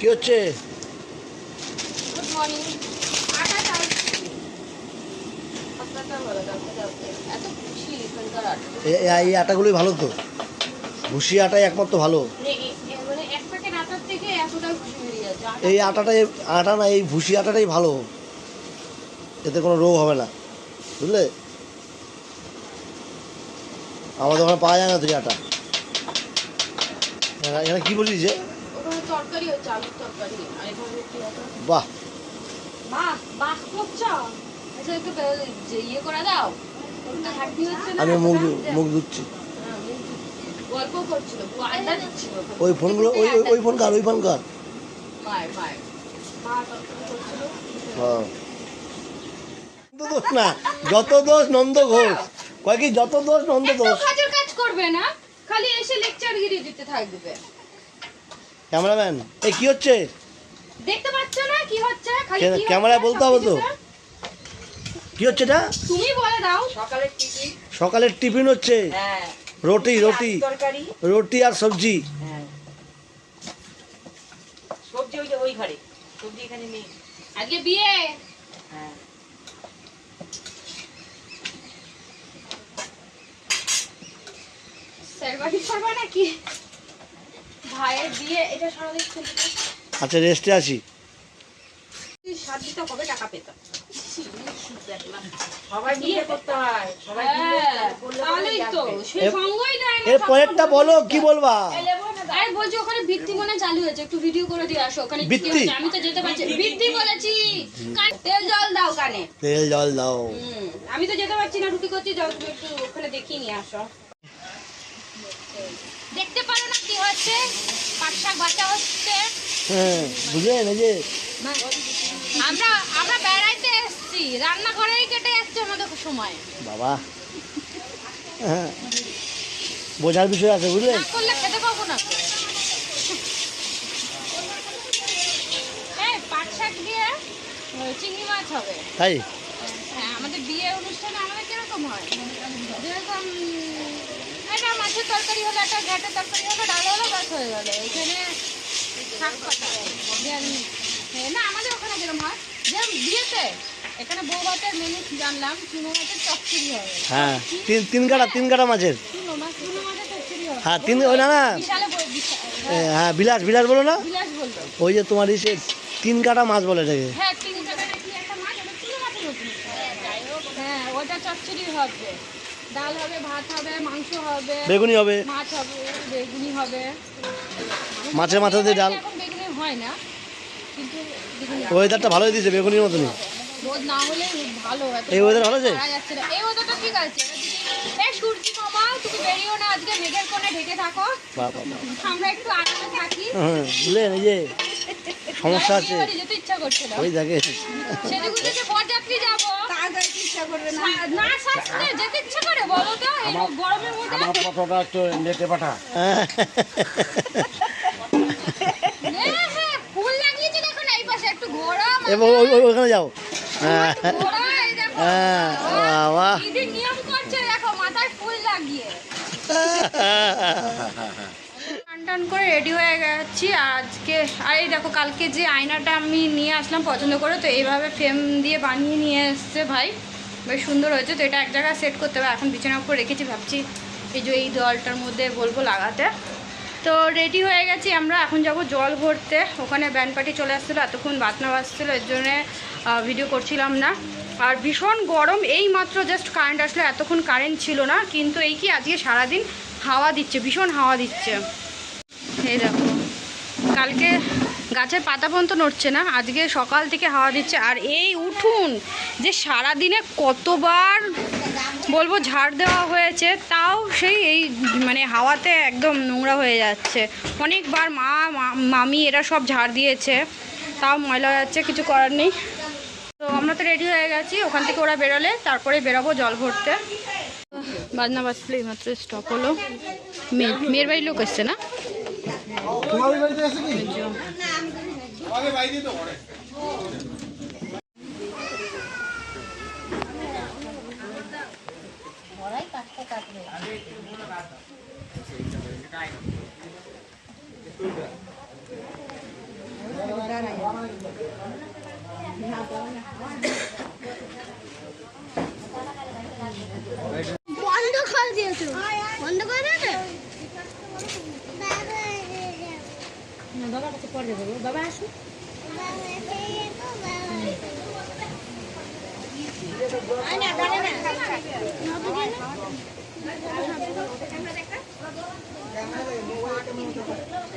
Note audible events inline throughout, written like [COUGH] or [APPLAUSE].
কি হচ্ছে? এই আটাগুলোই ভালো তো। ভুসি আটাই একমাত্র ভালো। মানে এই আটাটাই আটা না এই ভুসি আটাটাই ভালো। এতে কোনো রোগ হবে না। বুঝলে? আমাদের ওখানে পাওয়া যায় না তুই আটা। এখানে- কি বলি যে? তরকারি হচ্ছে আলুর তরকারি আর এখানে রুটি বাহ। বাহ বাহ করছ? আচ্ছা একটু যে ইয়ে করে দাও। ওটা হাড্ডি হচ্ছে না আমি মুখ মুখ ধুচ্ছি। হ্যাঁ, মুখ ধুচ্ছে। গল্প করছিল আড্ডা দিচ্ছিল। ওই ফোনগুলো ওই ওই- ওই ফোন কার ওই ফোন কার? মায়ের মায়ের মা তরকারি করছিল। হ্যাঁ। নন্দ দোষ না যত দোষ নন্দ ঘোষ। কয় কি যত দোষ নন্দ দোষ। কাজ করবে না? খালি এসে লেকচার গিরি দিতে থাকবে। ক্যামেরাম্যান এই কি হচ্ছে? দেখতে পাচ্ছ না? কি হচ্ছে? খালি কেন- কি হচ্ছে? ক্যামেরায় বলতে হবে তো। কি হচ্ছে এটা? তুমি বলে দাও। সকালের টিফিন। সকালের টিফিন হচ্ছে। হ্যাঁ। রুটি রুটি। তরকারি। রুটি আর সবজি। হ্যাঁ। সবজি ওই যে ওই ঘরে। সবজি এখানে নেই। আগে বিয়ে। হ্যাঁ। সেরবাটি করবা নাকি? ভাইয়ের বিয়ে এটা সারাদিন খুলতে আচ্ছা রেস্টে কবে টাকা পেতাম হয়? দেয় পরেরটা বলো কি বলবা? আরে বলছি ওখানে মনে চালু হয়েছে। একটু ভিডিও করে দিয়ে আসো ওখানে আমি তো যেতে পারছি বৃত্তি বলেছি। তেল জল দাও কানে। তেল জল দাও। আমি তো যেতে পারছি না রুটি করছি। যাও তুমি একটু ওখানে দেখিয়ে নিয়ে আসো। দেখতে পারো না কি হচ্ছে পাট শাক বাচ্চা হচ্ছে। হ্যাঁ বুঝলেন এই যে? আমরা আমরা বেড়াইতে এসেছি। রান্নাঘরেই কেটে যাচ্ছে আমাদের সময়। বাবা। হ্যাঁ বোঝার বিষয় আছে বুঝলেন করলে খেতে পাবো না। তো। পাট শাক দিয়ে চিংড়ি মাছ হবে। তাই? হ্যাঁ আমাদের বিয়ে অনুষ্ঠানে আমাদের কীরকম হয়? যেরকম একটা মাছের তরকারি হলো একটা ঘাটের তরকারি হলো ডাল হলো বাস হয়ে গেলো। এখানে শাক পাতা। হ্যাঁ, না আমাদের ওখানে কীরকম হয়। যেমন বিয়েতে এখানে বউ ভাতের মেনু জানলাম চুনো মাছের চচ্চড়ি হবে হ্যাঁ তিন তিন কাটা তিন কাটা মাছের। চুনো মাছ চুনো মাছের চচ্চড়ি হবে হ্যাঁ তিন ওই না না। হ্যাঁ বিলাস বিলাস বলো না। বিলাস বলতো ওই যে তোমার ইসে তিন কাটা মাছ বলে এটাকে। হ্যাঁ তিন টাকা নাকি একটা মাছ ওটা চুনো মাছের হ্যাঁ ওটা চচ্চড়ি হবে। ডাল হবে ভাত হবে মাংস হবে বেগুনি হবে। মাছ হবে বেগুনি হবে। মাছের মাথা দিয়ে ডাল। বেগুনি হয় না কিন্তু ওয়েদারটা ভালোই দিয়েছে বেগুনির মতনই। রোদ না হলে ভালো এত এই weather ভালো আছে? এই ওয়েদারটা ঠিক আছে এই সূর্যি মামা তুমি বেরিও না আজকে মেঘের কোণে ঢেকে থাকো। বাহ। আমরা একটু আরামে থাকি। হ্যাঁ বুঝলেন এই যে সমস্যা আছে। ওই দেখে। সেদিকে যে বরযাত্রী যাব। ইচ্ছা করবে না। না সাজতে যেতে ইচ্ছা করে বলো তো এই গরমের মধ্যে? ফটোটা একটু নেটে পাঠা। ফুল লাগিয়েছে দেখো না এই পাশে একটু ঘোরা এবং ওই- ওই- ওখানে যাও। হ্যাঁ হ্যাঁ, বাবা। নিয়ম করছে দেখো মাথায় ফুল লাগিয়ে। [LAUGHS] করে রেডি হয়ে গেছি। আজকে, আর এই দেখো, কালকে যে আয়নাটা আমি নিয়ে আসলাম পছন্দ করে, তো এইভাবে ফ্রেম দিয়ে বানিয়ে নিয়ে এসছে ভাই। বেশ সুন্দর হয়েছে, তো এটা এক জায়গায় সেট করতে হবে। এখন বিছানার উপর রেখেছি, ভাবছি এই যে এই দেওয়ালটার মধ্যে বলব লাগাতে। তো রেডি হয়ে গেছি আমরা, এখন যাব জল ভরতে। ওখানে ব্যান্ড পার্টি চলে আসছিল, এতক্ষণ বাতনা বাজছিলো, এর জন্যে ভিডিও করছিলাম না। আর ভীষণ গরম, এই মাত্র জাস্ট কারেন্ট আসলে, এতক্ষণ কারেন্ট ছিল না, কিন্তু এই কি আজকে সারাদিন হাওয়া দিচ্ছে, ভীষণ হাওয়া দিচ্ছে। এই দেখো কালকে গাছের পাতা পর্যন্ত নড়ছে না, আজকে সকাল থেকে হাওয়া দিচ্ছে, আর এই উঠুন যে সারা দিনে কতবার বলব ঝাড় দেওয়া হয়েছে, তাও সেই এই মানে হাওয়াতে একদম নোংরা হয়ে যাচ্ছে। অনেকবার মা মামি এরা সব ঝাড় দিয়েছে, তাও ময়লা যাচ্ছে, কিছু করার নেই। তো আমরা তো রেডি হয়ে গেছি, ওখান থেকে ওরা বেরোলে, তারপরে বেরোবো জল ভরতে। বাজনা বাজলে এইমাত্র স্টপ হলো। মেয়ে মেয়ের বাড়ির লোক এসছে না? তোমাদের বাড়িতে আছে কি তোমাদের বাড়িতে তো ঘরে Yeah,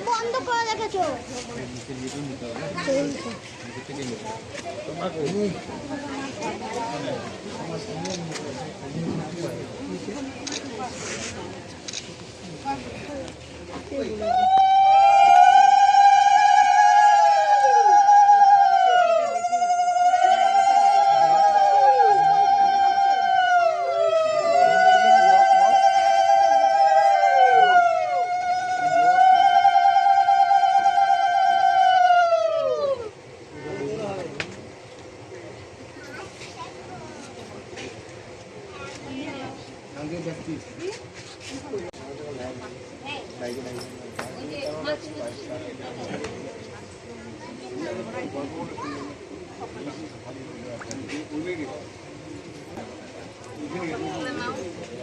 বন্ধ করে রেখেছো।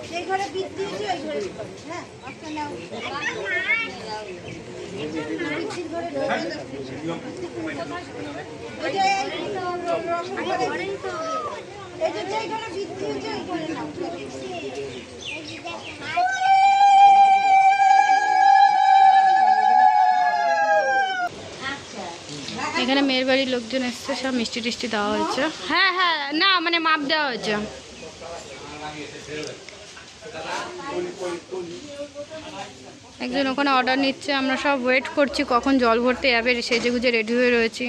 সেই ঘরে বিট দিয়েছি ওই ঘরে হ্যাঁ আচ্ছা নাও বিদ্যুৎ ঘরে ওই যে এই রসুন ঘরে এই যে যেই ঘরে বিট দিয়েছি ওই ঘরে নাও এখানে মেয়ের বাড়ির লোকজন এসছে, সব মিষ্টি টিষ্টি দেওয়া হয়েছে। হ্যাঁ হ্যাঁ না মানে মাপ দেওয়া হয়েছে। একজন ওখানে অর্ডার নিচ্ছে, আমরা সব ওয়েট করছি কখন জল ভরতে যাবে সেজে গুজে রেডি হয়ে রয়েছি।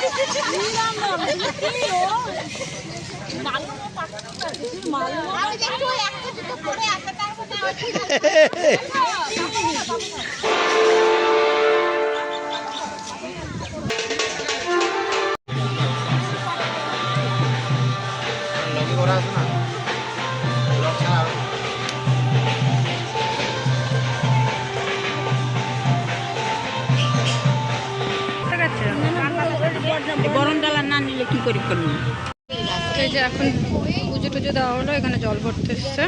আমি [LAUGHS] পুজো দেওয়া হলো এখানে জল ভরতে এসছে।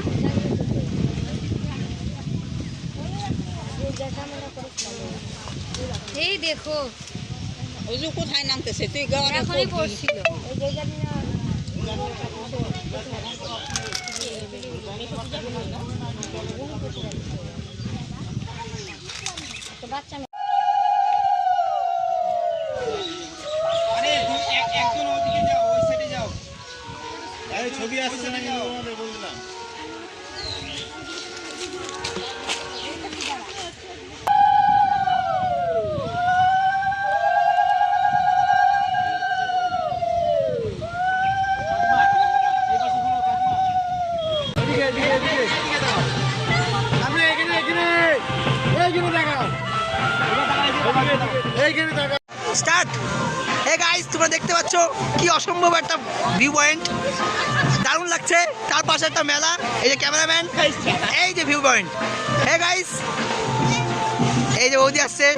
এই দেখো। কোথায় নামতেছে? তুই এখনই পড়ছিল ছবি আসছে না কিন্তু তোমাদের বললাম স্টার্ট। হে গাইস তোমরা দেখতে পাচ্ছ কি অসম্ভব একটা ভিউ পয়েন্ট দারুণ লাগছে, তার পাশে একটা মেলা, এই যে ক্যামেরাম্যান এই যে ভিউ পয়েন্ট হে গাইস এই যে বৌদি আসছে।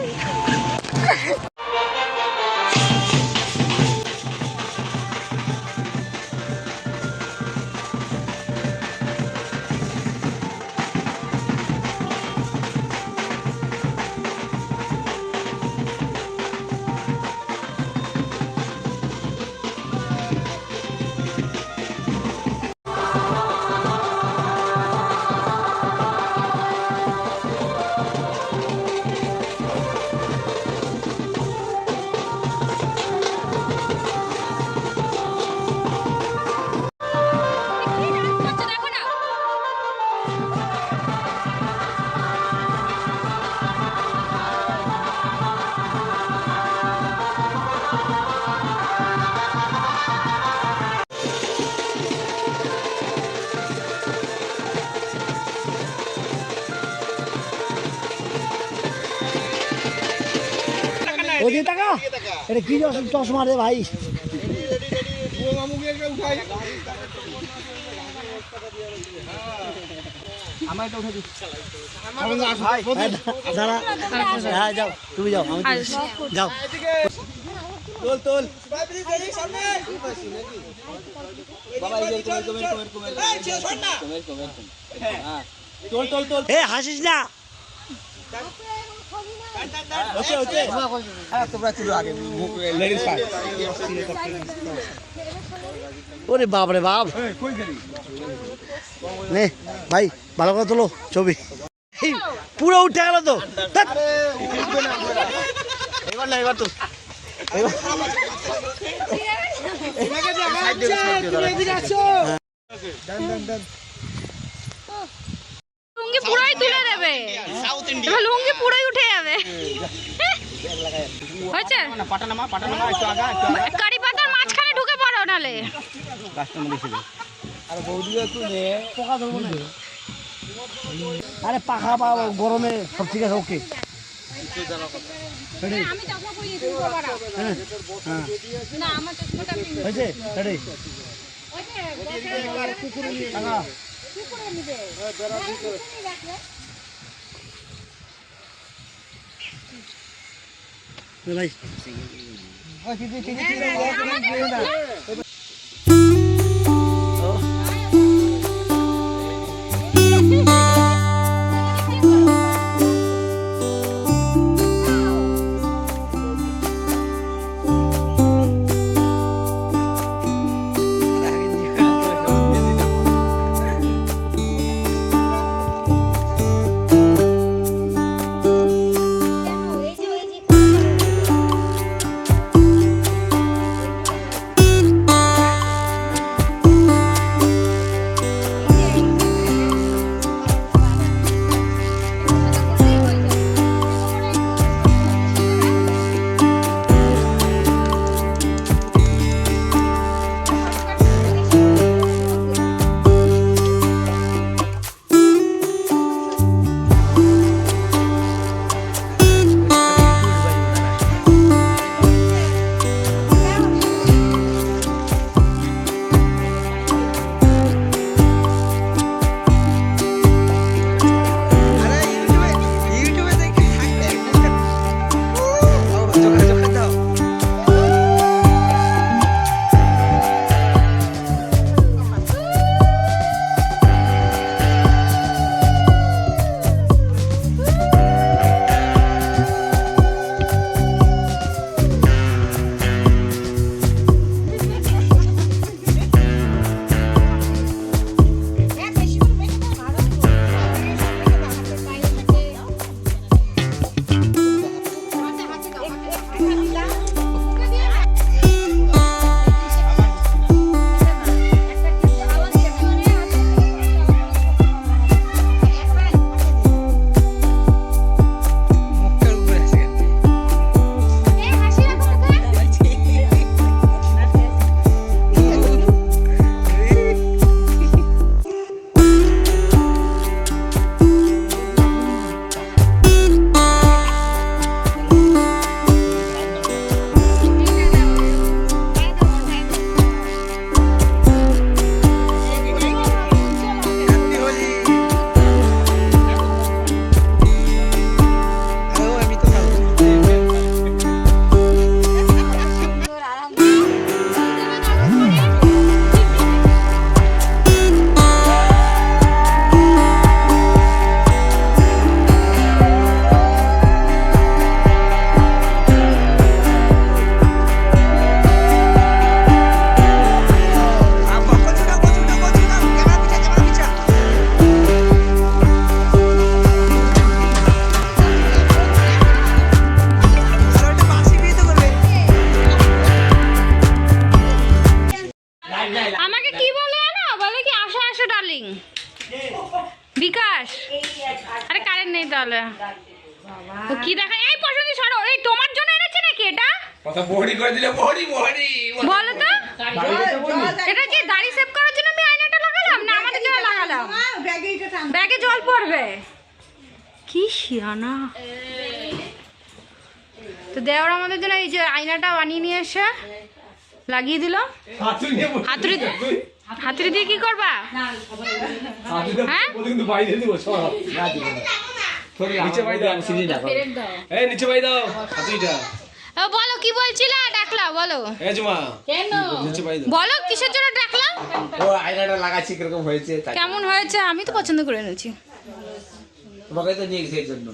ওদিকে টাকা এটা কি চশ- চশমা রে ভাই? যাও তুমি যাও যাও তোল তোল তোল তোল তোল এ হাসিস না। হচ্ছে হচ্ছে ওরে বাপ রে বাপ নে ভাই ভালো করে তোলো ছবি পুরো উঠে গেল তো এবার না এবার তো লুঙ্গি পুরোই তুলে দেবে। এবার লুঙ্গি পুরোই উঠে যাবে। হয়েছে? কারি পাতার মাঝখানে ঢুকে পড়ো নালে। আরে পাখা পা গরমে সব ঠিক আছে ওকে। রেডি? আমি চশমা পরিয়ে তুমি বাবারা হ্যাঁ না আমার চশমাটা আপনি হয়েছে রেডি টাকা ভাই বিকাশ আরে কারেন্ট নেই তাহলে। ও কি দেখা এই পছন্দ সরো। এই তোমার জন্য এনেছে নাকি এটা? কথা বড়ি করে দিলে বড়ি বড়ি বলো তো। এটা কি দাড়ি সেভ করার জন্য আমি আয়নাটা লাগালাম? না আমাদের জন্য লাগালাম। ব্যাগে এটা টান ব্যাগে জল পড়বে। কি শিয়ানা। তো দেওয়ার আমাদের জন্য এই যে আয়নাটা বানিয়ে নিয়ে এসে লাগিয়ে দিল। হাতুড়ি হাতুড়ি দিয়ে কি করবা? হ্যাঁ? কিন্তু বাইরে দিব সব নিচে বাই দাও এই নিচে বাই দাও হাতুইটা বলো কি বলছিলা? ডাকলা বলো। বলো কিসের জন্য ডাকলা? ও আয়নাটা লাগাচ্ছি কীরকম হয়েছে কেমন হয়েছে? আমি তো পছন্দ করে এনেছি। তোমাকে তো নিয়ে গেছে এই জন্য।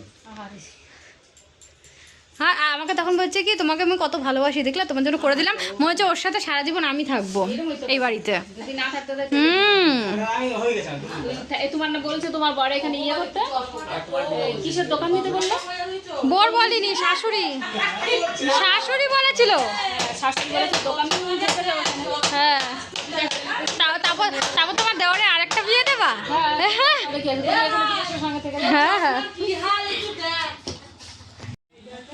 হ্যাঁ আমাকে তখন বলছে কি তোমাকে আমি কত ভালোবাসি দেখলে তোমার জন্য করে দিলাম। মনে হচ্ছে ওর সাথে সারা জীবন আমি থাকব এই বাড়িতে। হুম। তোমার না বলছে তোমার বড় এখানে ইয়ে করতে? কিসের দোকান দিতে বলল? বোর বলিনি শাশুড়ি। শাশুড়ি বলেছিল। শাশুড়ি বলেছে দোকান হ্যাঁ। তা- তারপর তারপর তোমার দেওয়ারে আরেকটা বিয়ে দেবা? হ্যাঁ। দেখি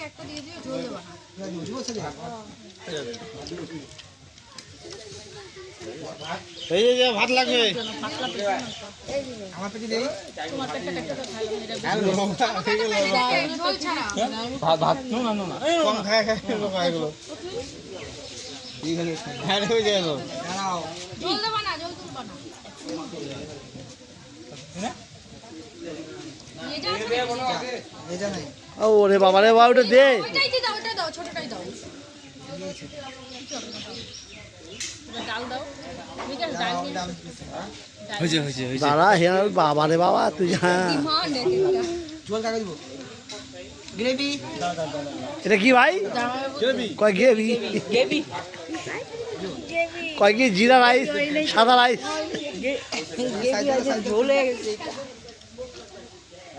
একটা এই যে ভাত লাগবে? আমার পেটে দেই ভাত ভাত কম খায় খায় লোক এগুলো হ্যাঁ হয়ে তো দাঁড়াও এটা নাই ও ওরে বাবা রে বাবা ওটা দে। দাঁড়া হে বাবা রে বাবা তুই হ্যাঁ গ্রেভি। এটা কি ভাই? কয় গেবি কয় কি জিরা রাইস সাদা রাইস? ঝোল হয়ে গেছে।